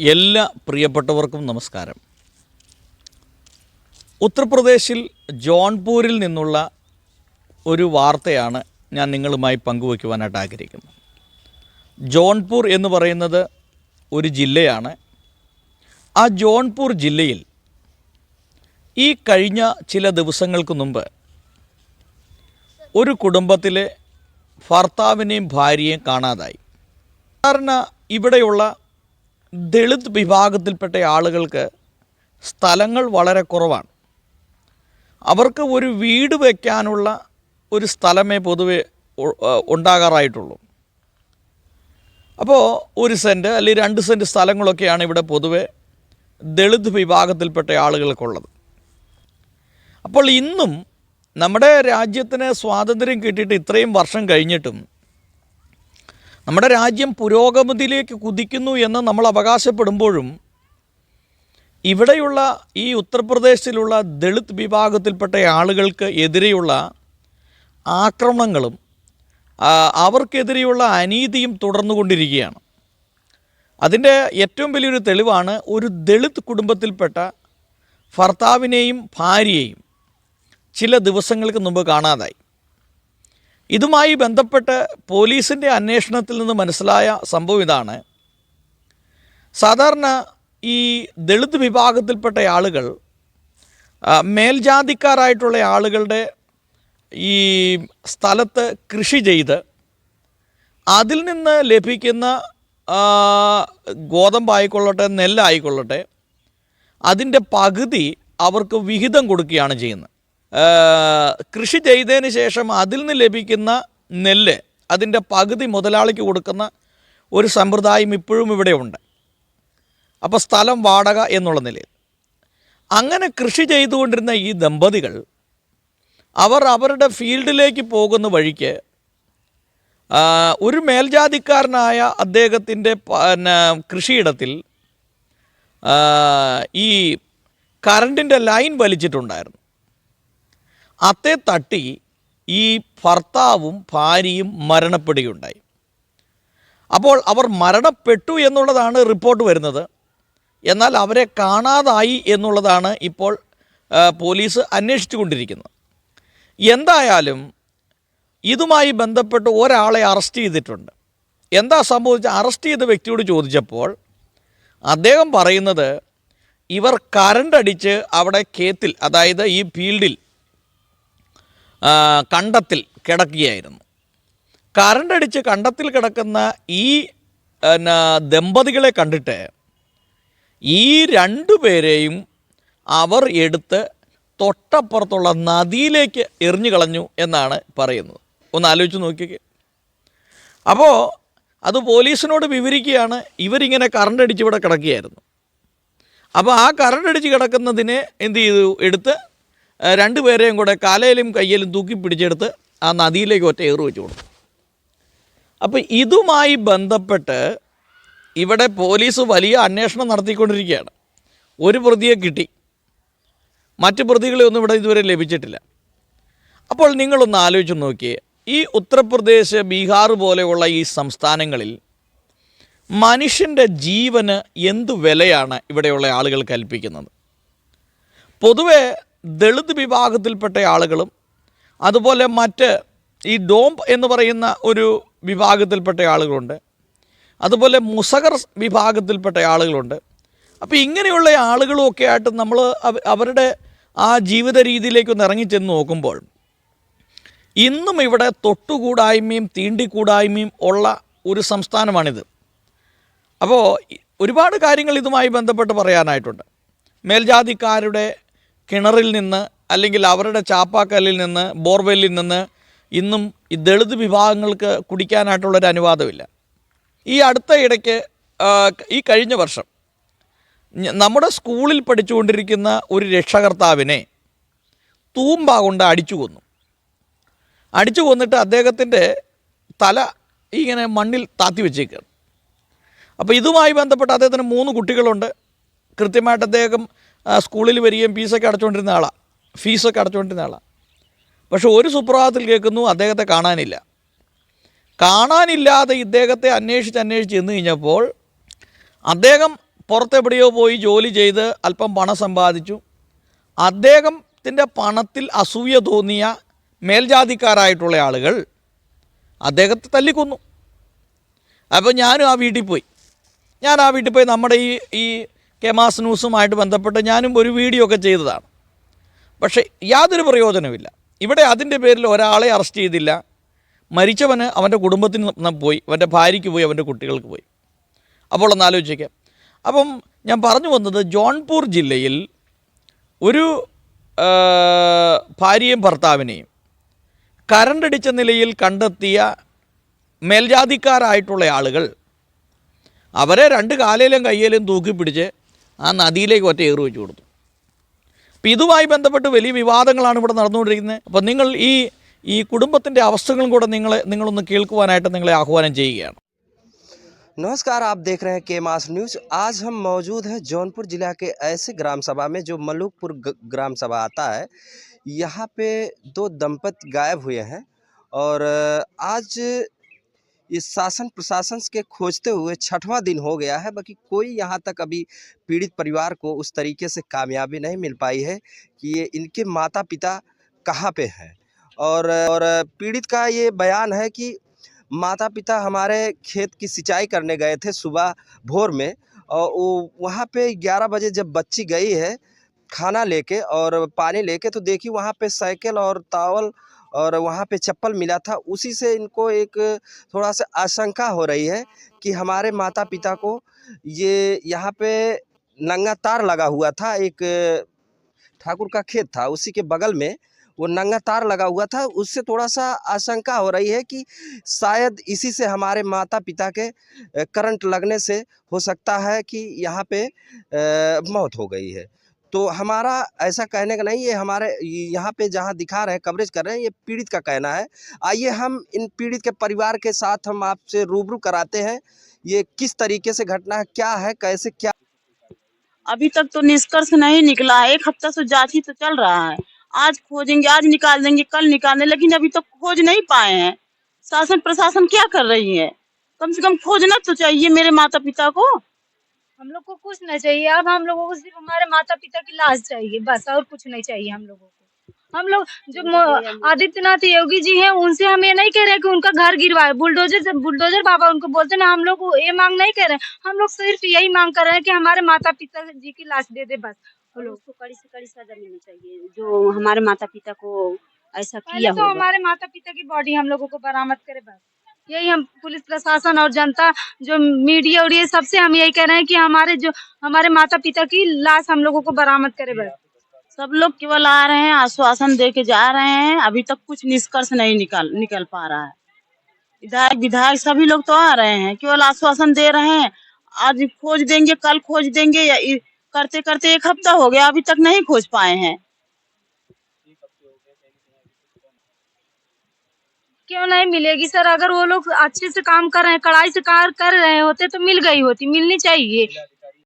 എല്ലാ പ്രിയപ്പെട്ടവർക്കും നമസ്കാരം. ഉത്തർപ്രദേശിൽ ജോൺപൂരിൽ നിന്നുള്ള ഒരു വാർത്തയാണ് ഞാൻ നിങ്ങളുമായി പങ്കുവയ്ക്കുവാനായിട്ട് ആഗ്രഹിക്കുന്നത്. ജോൺപൂർ എന്ന് പറയുന്നത് ഒരു ജില്ലയാണ്. ആ ജോൺപൂർ ജില്ലയിൽ ഈ കഴിഞ്ഞ ചില ദിവസങ്ങൾക്ക് മുമ്പ് ഒരു കുടുംബത്തിലെ ഭർത്താവിനെയും ഭാര്യയെയും കാണാതായി. സാധാരണ ഇവിടെയുള്ള ദളിത് വിഭാഗത്തിൽപ്പെട്ട ആളുകൾക്ക് സ്ഥലങ്ങൾ വളരെ കുറവാണ്. അവർക്ക് ഒരു വീട് വയ്ക്കാനുള്ള ഒരു സ്ഥലമേ പൊതുവെ ഉണ്ടാകാറായിട്ടുള്ളൂ. അപ്പോൾ ഒരു സെന്റ് അല്ലെങ്കിൽ രണ്ട് സെന്റ് സ്ഥലങ്ങളൊക്കെയാണ് ഇവിടെ പൊതുവെ ദളിത് വിഭാഗത്തിൽപ്പെട്ട ആളുകൾക്കുള്ളത്. അപ്പോൾ ഇന്നും നമ്മുടെ രാജ്യത്തിന് സ്വാതന്ത്ര്യം കിട്ടിയിട്ട് ഇത്രയും വർഷം കഴിഞ്ഞിട്ടും നമ്മുടെ രാജ്യം പുരോഗമതിയിലേക്ക് കുതിക്കുന്നു എന്ന് നമ്മൾ അവകാശപ്പെടുമ്പോഴും ഇവിടെയുള്ള ഈ ഉത്തർപ്രദേശിലുള്ള ദളിത് വിഭാഗത്തിൽപ്പെട്ട ആളുകൾക്ക് എതിരെയുള്ള ആക്രമണങ്ങളും അവർക്കെതിരെയുള്ള അനീതിയും തുടർന്നുകൊണ്ടിരിക്കുകയാണ്. അതിന്റെ ഏറ്റവും വലിയൊരു തെളിവാണ് ഒരു ദളിത് കുടുംബത്തിൽപ്പെട്ട ഭർത്താവിനെയും ഭാര്യയെയും ചില ദിവസങ്ങൾക്ക് മുമ്പ് കാണാതായി. ഇതുമായി ബന്ധപ്പെട്ട് പോലീസിന്റെ അന്വേഷണത്തിൽ നിന്ന് മനസ്സിലായ സംഭവം ഇതാണ്. സാധാരണ ഈ ദളിത് വിഭാഗത്തിൽപ്പെട്ട ആളുകൾ മേൽജാതിക്കാരായിട്ടുള്ള ആളുകളുടെ ഈ സ്ഥലത്ത് കൃഷി ചെയ്ത് അതിൽ നിന്ന് ലഭിക്കുന്ന ഗോതമ്പായിക്കൊള്ളട്ടെ നെല്ലായിക്കൊള്ളട്ടെ അതിന്റെ പകുതി അവർക്ക് വിഹിതം കൊടുക്കുകയാണ് ചെയ്യുന്നത്. കൃഷി ചെയ്തതിന് ശേഷം അതിൽ നിന്ന് ലഭിക്കുന്ന നെല്ല് അതിന്റെ പകുതി മുതലാളിക്ക് കൊടുക്കുന്ന ഒരു സമ്പ്രദായം ഇപ്പോഴും ഇവിടെ ഉണ്ട് അപ്പോൾ സ്ഥലം വാടക എന്നുള്ള നിലയിൽ. അങ്ങനെ കൃഷി ചെയ്തുകൊണ്ടിരുന്ന ഈ ദമ്പതികൾ അവർ അവരുടെ ഫീൽഡിലേക്ക് പോകുന്ന വഴിക്ക് ഒരു മേൽജാതിക്കാരനായ അദ്ദേഹത്തിന്റെ പിന്നെ കൃഷിയിടത്തിൽ ഈ കറണ്ടിന്റെ ലൈൻ വലിച്ചിട്ടുണ്ടായിരുന്നു. അത്തെ തട്ടി ഈ ഭർത്താവും ഭാര്യയും മരണപ്പെടുകയുണ്ടായി. അപ്പോൾ അവർ മരണപ്പെട്ടു എന്നുള്ളതാണ് റിപ്പോർട്ട് വരുന്നത്. എന്നാൽ അവരെ കാണാതായി എന്നുള്ളതാണ് ഇപ്പോൾ പോലീസ് അന്വേഷിച്ചു കൊണ്ടിരിക്കുന്നത് എന്തായാലും ഇതുമായി ബന്ധപ്പെട്ട് ഒരാളെ അറസ്റ്റ് ചെയ്തിട്ടുണ്ട്. എന്താ സംഭവിച്ച അറസ്റ്റ് ചെയ്ത വ്യക്തിയോട് ചോദിച്ചപ്പോൾ അദ്ദേഹം പറയുന്നത് ഇവർ കറണ്ട് അടിച്ച് അവിടെ കേത്തിൽ അതായത് ഈ ഫീൽഡിൽ കണ്ടത്തിൽ കിടക്കുകയായിരുന്നു. കറണ്ട് അടിച്ച് കണ്ടത്തിൽ കിടക്കുന്ന ഈ ദമ്പതികളെ കണ്ടിട്ട് ഈ രണ്ടു പേരെയും അവർ എടുത്ത് തൊട്ടപ്പുറത്തുള്ള നദിയിലേക്ക് എറിഞ്ഞു കളഞ്ഞു എന്നാണ് പറയുന്നത്. ഒന്ന് ആലോചിച്ച് നോക്കിക്കേ. അപ്പോൾ അത് പോലീസിനോട് വിവരിക്കുകയാണ് ഇവരിങ്ങനെ കറണ്ട് അടിച്ച് ഇവിടെ കിടക്കുകയായിരുന്നു. അപ്പോൾ ആ കറണ്ട് അടിച്ച് കിടക്കുന്നതിനെ എന്ത് ചെയ്തു? എടുത്ത് രണ്ടുപേരെയും കൂടെ കാലയിലും കയ്യിലും തൂക്കി പിടിച്ചെടുത്ത് ആ നദിയിലേക്ക് ഒറ്റ ഏറ് വെച്ച് കൊടുത്തു. അപ്പോൾ ഇതുമായി ബന്ധപ്പെട്ട് ഇവിടെ പോലീസ് വലിയ അന്വേഷണം നടത്തിക്കൊണ്ടിരിക്കുകയാണ്. ഒരു പ്രതിയെ കിട്ടി. മറ്റ് പ്രതികളെ ഒന്നും ഇവിടെ ഇതുവരെ ലഭിച്ചിട്ടില്ല. അപ്പോൾ നിങ്ങളൊന്ന് ആലോചിച്ച് നോക്കിയേ. ഈ ഉത്തർപ്രദേശ് ബീഹാർ പോലെയുള്ള ഈ സംസ്ഥാനങ്ങളിൽ മനുഷ്യന്റെ ജീവന് എന്ത് വിലയാണ് ഇവിടെയുള്ള ആളുകൾ കൽപ്പിക്കുന്നത്? പൊതുവെ ദളിത് വിഭാഗത്തിൽപ്പെട്ട ആളുകളും അതുപോലെ മറ്റ് ഈ ഡോംബ് എന്ന് പറയുന്ന ഒരു വിഭാഗത്തിൽപ്പെട്ട ആളുകളുണ്ട്. അതുപോലെ മുസഗർ വിഭാഗത്തിൽപ്പെട്ട ആളുകളുണ്ട്. അപ്പോൾ ഇങ്ങനെയുള്ള ആളുകളുമൊക്കെ ആയിട്ട് നമ്മൾ അവരുടെ ആ ജീവിത രീതിയിലേക്കൊന്ന് ഇറങ്ങിച്ചെന്ന് നോക്കുമ്പോൾ ഇന്നും ഇവിടെ തൊട്ടുകൂടായ്മയും തീണ്ടിക്കൂടായ്മയും ഉള്ള ഒരു സംസ്ഥാനമാണിത്. അപ്പോൾ ഒരുപാട് കാര്യങ്ങൾ ഇതുമായി ബന്ധപ്പെട്ട് പറയാനായിട്ടുണ്ട്. മേൽജാതിക്കാരുടെ കിണറിൽ നിന്ന് അല്ലെങ്കിൽ അവരുടെ ചാപ്പാക്കല്ലിൽ നിന്ന് ബോർവെല്ലിൽ നിന്ന് ഇന്നും ഈ ദളിത് വിഭാഗങ്ങൾക്ക് കുടിക്കാനായിട്ടുള്ളൊരു അനുവാദമില്ല. ഈ അടുത്ത ഇടയ്ക്ക് ഈ കഴിഞ്ഞ വർഷം നമ്മുടെ സ്കൂളിൽ പഠിച്ചുകൊണ്ടിരിക്കുന്ന ഒരു രക്ഷകർത്താവിനെ തൂമ്പ കൊണ്ട് അടിച്ചു കൊന്നു. അടിച്ചു കൊന്നിട്ട് അദ്ദേഹത്തിന്റെ തല ഇങ്ങനെ മണ്ണിൽ താത്തി വെച്ചേക്കുകയാണ് അപ്പോൾ ഇതുമായി ബന്ധപ്പെട്ട് അദ്ദേഹത്തിന് മൂന്ന് കുട്ടികളുണ്ട്. കൃത്യമായിട്ട് അദ്ദേഹം സ്കൂളിൽ വരികയും ഫീസൊക്കെ അടച്ചുകൊണ്ടിരുന്ന ആളാണ് ഫീസൊക്കെ അടച്ചുകൊണ്ടിരുന്ന ആളാണ് പക്ഷെ ഒരു സുപ്രഭാതത്തിൽ കേൾക്കുന്നു അദ്ദേഹത്തെ കാണാനില്ല. കാണാനില്ലാതെ ഇദ്ദേഹത്തെ അന്വേഷിച്ച് അന്വേഷിച്ച് ചെന്ന് കഴിഞ്ഞപ്പോൾ അദ്ദേഹം പുറത്തെവിടെയോ പോയി ജോലി ചെയ്ത് അല്പം പണം സമ്പാദിച്ചു. അദ്ദേഹത്തിന്റെ പണത്തിൽ അസൂയ തോന്നിയ മേൽജാതിക്കാരായിട്ടുള്ള ആളുകൾ അദ്ദേഹത്തെ തല്ലിക്കൊന്നു. അപ്പോൾ ഞാനും ആ വീട്ടിൽ പോയി. ഞാൻ ആ വീട്ടിൽ പോയി നമ്മുടെ ഈ ഈ കെമാസ് ന്യൂസുമായിട്ട് ബന്ധപ്പെട്ട് ഞാനും ഒരു വീഡിയോ ഒക്കെ ചെയ്തതാണ്. പക്ഷേ യാതൊരു പ്രയോജനമില്ല ഇവിടെ അതിന്റെ പേരിൽ ഒരാളെ അറസ്റ്റ് ചെയ്തില്ല. മരിച്ചവന് അവന്റെ കുടുംബത്തിന് പോയി. അവന്റെ ഭാര്യയ്ക്ക് പോയി അവന്റെ കുട്ടികൾക്ക് പോയി. അപ്പോൾ ഒന്ന് ആലോചിക്കാം അപ്പം ഞാൻ പറഞ്ഞു വന്നത് ജോൺപൂർ ജില്ലയിൽ ഒരു ഭാര്യയും ഭർത്താവിനെയും കരണ്ടടിച്ച നിലയിൽ കണ്ടെത്തിയ മേൽജാതിക്കാരായിട്ടുള്ള ആളുകൾ അവരെ രണ്ട് കാലയിലും കയ്യിലും തൂക്കി പിടിച്ച് ആ നദിയിലേക്ക് ഒറ്റ ഏറ് വെച്ച് കൊടുത്തു അപ്പം ഇതുമായി ബന്ധപ്പെട്ട് വലിയ വിവാദങ്ങളാണ് ഇവിടെ നടന്നുകൊണ്ടിരിക്കുന്നത് അപ്പം നിങ്ങൾ ഈ ഈ കുടുംബത്തിൻ്റെ അവസ്ഥകളും കൂടെ നിങ്ങളെ നിങ്ങളൊന്ന് കേൾക്കുവാനായിട്ട് നിങ്ങളെ ആഹ്വാനം ചെയ്യുകയാണ് नमस्कार आप देख रहे हैं के मास न्यूज आज हम मौजूद हैं जौनपुर जिला के ऐसे ग्राम सभा में जो मलुकपुर ग- ग्राम सभा आता है यहाँ पे दो दंपत गायब हुए हैं और अ, आज इस शासन प्रशासन के खोजते हुए छठवां दिन हो गया है, बाकी कोई यहाँ तक अभी पीड़ित परिवार को उस तरीके से कामयाबी नहीं मिल पाई है कि ये इनके माता पिता कहाँ पे हैं। और और पीड़ित का ये बयान है कि माता पिता हमारे खेत की सिंचाई करने गए थे सुबह भोर में, और वो वहाँ पे 11 बजे जब बच्ची गई है, खाना लेके और पानी लेके तो देखी वहाँ पे साइकिल और तावल और वहाँ पे चप्पल मिला था। उसी से इनको एक थोड़ा सा आशंका हो रही है कि हमारे माता पिता को ये यहाँ पे नंगा तार लगा हुआ था, एक ठाकुर का खेत था। उसी के बगल में वो नंगा तार लगा हुआ था। उससे थोड़ा सा आशंका हो रही है कि शायद इसी से हमारे माता पिता के करंट लगने से हो सकता है कि यहाँ पे मौत हो गई है। तो हमारा ऐसा कहने का नहीं, ये हमारे, यहाँ पे जहाँ दिखा रहे हैं, कवरेज कर रहे हैं, ये पीड़ित का कहना है। आइए हम इन पीड़ित के परिवार के साथ हम आपसे रूबरू कराते हैं, ये किस तरीके से घटना है, क्या है, कैसे, क्या? अभी तक तो निष्कर्ष नहीं निकला है, एक हफ़्ता से जाँच ही तो चल रहा है। आज खोजेंगे, आज निकाल देंगे, कल निकाल लेकिन अभी तक तो खोज नहीं पाए हैं। शासन प्रशासन क्या कर रही है? कम से कम खोजना तो चाहिए मेरे माता पिता को। हम लोग को कुछ नहीं चाहिए। अब हम लोगों को सिर्फ़ हमारे माता पिता की लाश चाहिए बस और कुछ नहीं चाहिए हम लोगों को। हम लोग जो आदित्यनाथ योगी जी हैं उनसे हम ये नहीं कह रहे कि उनका घर गिरवाए। बुलडोजर बुलडोजर बाबा उनको बोलते ना हम लोग ये मांग नहीं कर रहे। हैं हम लोग सिर्फ़ यही मांग कर रहे हैं कि हमारे माता पिता जी की लाश दे दे बस। उसको कड़ी से कड़ी सजा मिलनी चाहिए जो हमारे माता पिता को ऐसा किया तो हमारे माता पिता की बॉडी हम लोगों को बरामद करे बस। यही हम पुलिस प्रशासन और जनता, जो मीडिया और ये सबसे हम यही कह रहे हैं कि हमारे जो, हमारे माता पिता की लाश हम लोगों को बरामद करे बस। सब लोग केवल आ रहे हैं, आश्वासन दे के जा रहे हैं, अभी तक कुछ निष्कर्ष नहीं निकल निकल पा रहा है। विधायक विधायक सभी लोग तो आ रहे हैं, केवल आश्वासन दे रहे हैं, आज खोज देंगे, कल खोज देंगे, या करते करते एक हफ़्ता हो गया, अभी तक नहीं खोज पाए हैं। क्यों नहीं मिलेगी सर? अगर वो लोग अच्छे से काम कर रहे हैं कड़ाई से कार कर रहे होते तो मिल गई होती, मिलनी चाहिए।